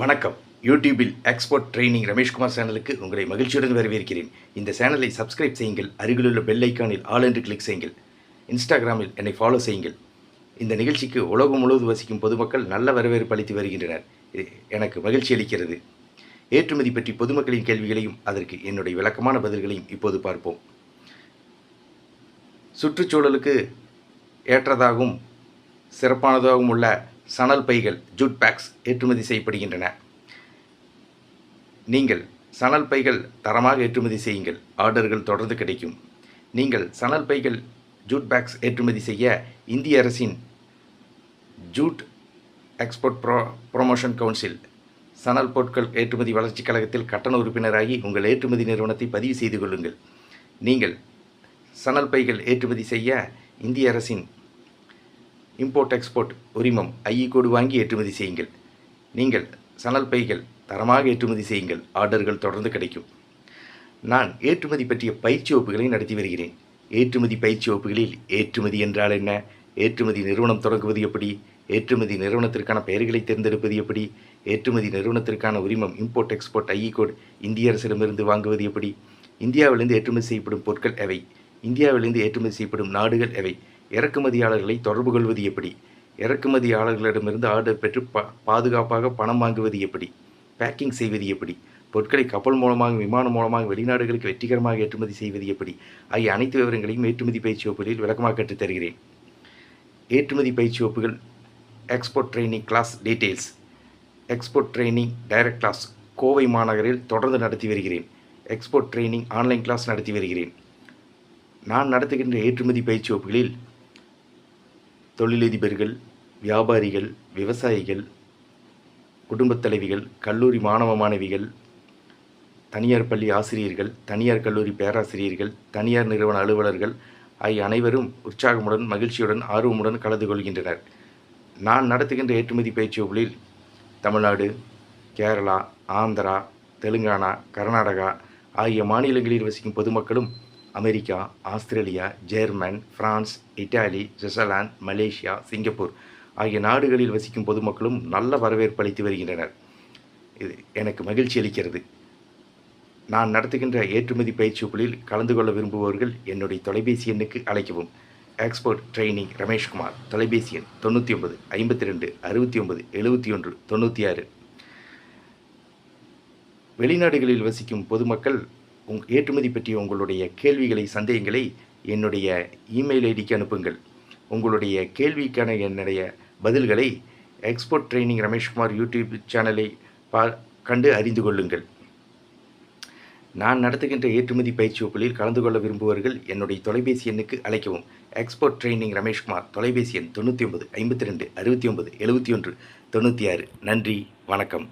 வணக்கம். யூடியூபில் export training Rameshkumar சேனலுக்கு உங்களை மகிழ்ச்சியுடன் வரவேற்கிறேன். இந்த சேனலை சப்ஸ்கிரைப் செய்யுங்கள். அருகிலுள்ள பெல் ஐக்கானில் ஆல் என்று கிளிக் செய்யுங்கள். இன்ஸ்டாகிராமில் என்னை ஃபாலோ செய்யுங்கள். இந்த நிகழ்ச்சிக்கு உலகம் முழுவதும் வசிக்கும் பொதுமக்கள் நல்ல வரவேற்பு அளித்து வருகின்றனர். எனக்கு மகிழ்ச்சி அளிக்கிறது. ஏற்றுமதி பற்றி பொதுமக்களின் கேள்விகளையும் அதற்கு என்னுடைய விளக்கமான பதில்களையும் இப்போது பார்ப்போம். சுற்றுச்சூழலுக்கு ஏற்றதாகவும் சிறப்பானதாகவும் உள்ள சணல் பைகள் ஜூட் பேக்ஸ் ஏற்றுமதி செய்யப்படுகின்றன. நீங்கள் சணல் பைகள் தரமாக ஏற்றுமதி செய்யுங்கள். ஆர்டர்கள் தொடர்ந்து கிடைக்கும். நீங்கள் சணல் பைகள் ஜூட் பேக்ஸ் ஏற்றுமதி செய்ய இந்திய அரசின் jute export pro promotion council சணல் பொருட்கள் ஏற்றுமதி வளர்ச்சிக் கழகத்தில் கட்டண உறுப்பினராகி உங்கள் ஏற்றுமதி நிறுவனத்தை பதிவு செய்து கொள்ளுங்கள். நீங்கள் சணல் பைகள் ஏற்றுமதி செய்ய இந்திய அரசின் இம்போர்ட் எக்ஸ்போர்ட் உரிமம் ஐஇ கோடு வாங்கி ஏற்றுமதி செய்யுங்கள். நீங்கள் சணல் பைகள் தரமாக ஏற்றுமதி செய்யுங்கள். ஆர்டர்கள் தொடர்ந்து கிடைக்கும். நான் ஏற்றுமதி பற்றிய பயிற்சி வகுப்புகளை நடத்தி வருகிறேன். ஏற்றுமதி பயிற்சி வகுப்புகளில் ஏற்றுமதி என்றால் என்ன? ஏற்றுமதி நிறுவனம் தொடங்குவது எப்படி? ஏற்றுமதி நிறுவனத்திற்கான பெயர்களை தேர்ந்தெடுப்பது எப்படி? ஏற்றுமதி நிறுவனத்திற்கான உரிமம் இம்போர்ட் எக்ஸ்போர்ட் ஐஇ கோட் இந்திய அரசிடமிருந்து வாங்குவது எப்படி? இந்தியாவிலிருந்து ஏற்றுமதி செய்யப்படும் பொருட்கள் எவை? இந்தியாவிலிருந்து ஏற்றுமதி செய்யப்படும் நாடுகள் எவை? இறக்குமதியாளர்களை தொடர்பு கொள்வது எப்படி? இறக்குமதியாளர்களிடமிருந்து ஆர்டர் பெற்று பா பாதுகாப்பாக பணம் வாங்குவது எப்படி? பேக்கிங் செய்வது எப்படி? பொருட்களை கப்பல் மூலமாக விமானம் மூலமாக வெளிநாடுகளுக்கு வெற்றிகரமாக ஏற்றுமதி செய்வது எப்படி? ஆகிய அனைத்து விவரங்களையும் ஏற்றுமதி பயிற்சி வகுப்புகளில் விளக்கமாக கற்றுத் தருகிறேன். ஏற்றுமதி பயிற்சி வகுப்புகள் export training class details export training direct class Kovai மாநகரில் தொடர்ந்து நடத்தி வருகிறேன். எக்ஸ்போர்ட் ட்ரைனிங் ஆன்லைன் கிளாஸ் நடத்தி வருகிறேன். நான் நடத்துகின்ற ஏற்றுமதி பயிற்சி வகுப்புகளில் தொழிலதிபர்கள் வியாபாரிகள் விவசாயிகள் குடும்பத் தலைவிகள் கல்லூரி மாணவ மாணவிகள் தனியார் பள்ளி ஆசிரியர்கள் தனியார் கல்லூரி பேராசிரியர்கள் தனியார் நிறுவன அலுவலர்கள் ஆகிய அனைவரும் உற்சாகமுடன் மகிழ்ச்சியுடன் ஆர்வமுடன் கலந்து கொள்கின்றனர். நான் நடத்துகின்ற ஏற்றுமதி பயிற்சி வகுப்பில் தமிழ்நாடு கேரளா ஆந்திரா தெலுங்கானா கர்நாடகா ஆகிய மாநிலங்களில் வசிக்கும் பொதுமக்களும் America Australia German France Italy Switzerland Malaysia Singapore ஆகிய நாடுகளில் வசிக்கும் பொதுமக்களும் நல்ல வரவேற்பு அளித்து வருகின்றனர். இது எனக்கு மகிழ்ச்சி அளிக்கிறது. நான் நடத்துகின்ற ஏற்றுமதி பயிற்சிகளில் கலந்து கொள்ள விரும்புபவர்கள் என்னுடைய தொலைபேசி எண்ணுக்கு அழைக்கவும். எக்ஸ்போர்ட் ட்ரைனிங் ரமேஷ்குமார் தொலைபேசி எண் தொண்ணூற்றி ஒன்பது ஐம்பத்தி ரெண்டு அறுபத்தி ஒன்பது எழுபத்தி ஒன்று தொண்ணூற்றி ஆறு. வெளிநாடுகளில் வசிக்கும் பொதுமக்கள் உங் ஏற்றுமதி பற்றிய உங்களுடைய கேள்விகளை சந்தேகங்களை என்னுடைய இமெயில் ஐடிக்கு அனுப்புங்கள். உங்களுடைய கேள்விக்கான என்னுடைய பதில்களை எக்ஸ்போர்ட் ட்ரைனிங் ரமேஷ்குமார் யூடியூப் சேனலை பா கண்டு அறிந்து கொள்ளுங்கள். நான் நடத்துகின்ற ஏற்றுமதி பயிற்சி வகுப்பில் கலந்து கொள்ள விரும்புவர்கள் என்னுடைய தொலைபேசி எண்ணுக்கு அழைக்கவும். எக்ஸ்போர்ட் ட்ரைனிங் ரமேஷ்குமார் தொலைபேசி எண் தொண்ணூற்றி ஒன்பது ஐம்பத்தி ரெண்டு அறுபத்தி ஒன்பது எழுபத்தி ஒன்று தொண்ணூற்றி ஆறு. நன்றி வணக்கம்.